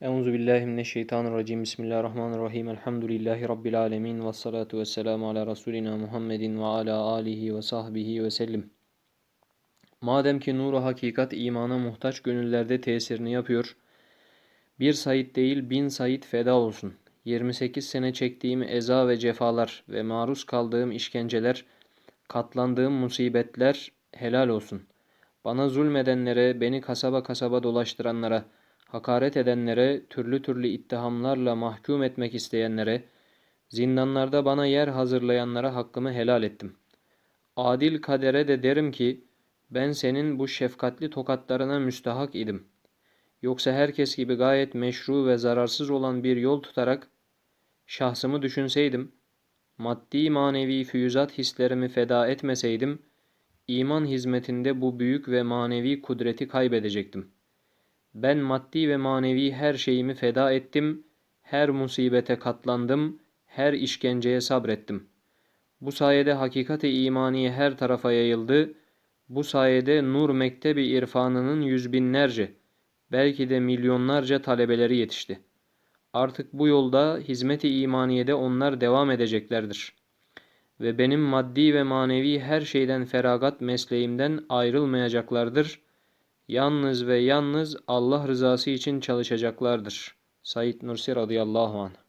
Euzu billahi mineşşeytanirracim. Bismillahirrahmanirrahim. Elhamdülillahi rabbil alamin ve salatu vesselamu ala resulina Muhammedin ve ala alihi ve sahbihi ve sellim. Madem ki nuru hakikat imana muhtaç gönüllerde tesirini yapıyor, bir sayit değil bin sayit feda olsun. 28 sene çektiğim eza ve cefalar ve maruz kaldığım işkenceler, katlandığım musibetler helal olsun. Bana zulmedenlere, beni kasaba kasaba dolaştıranlara, hakaret edenlere, türlü türlü ittihamlarla mahkum etmek isteyenlere, zindanlarda bana yer hazırlayanlara hakkımı helal ettim. Adil kadere de derim ki, ben senin bu şefkatli tokatlarına müstahak idim. Yoksa herkes gibi gayet meşru ve zararsız olan bir yol tutarak, şahsımı düşünseydim, maddi manevi füyüzat hislerimi feda etmeseydim, iman hizmetinde bu büyük ve manevi kudreti kaybedecektim. Ben maddi ve manevi her şeyimi feda ettim, her musibete katlandım, her işkenceye sabrettim. Bu sayede hakikati imaniye her tarafa yayıldı, bu sayede nur mektebi irfanının yüz binlerce, belki de milyonlarca talebeleri yetişti. Artık bu yolda hizmet-i imaniyede onlar devam edeceklerdir. Ve benim maddi ve manevi her şeyden feragat mesleğimden ayrılmayacaklardır.'' Yalnız ve yalnız Allah rızası için çalışacaklardır. Said Nursi radıyallahu anh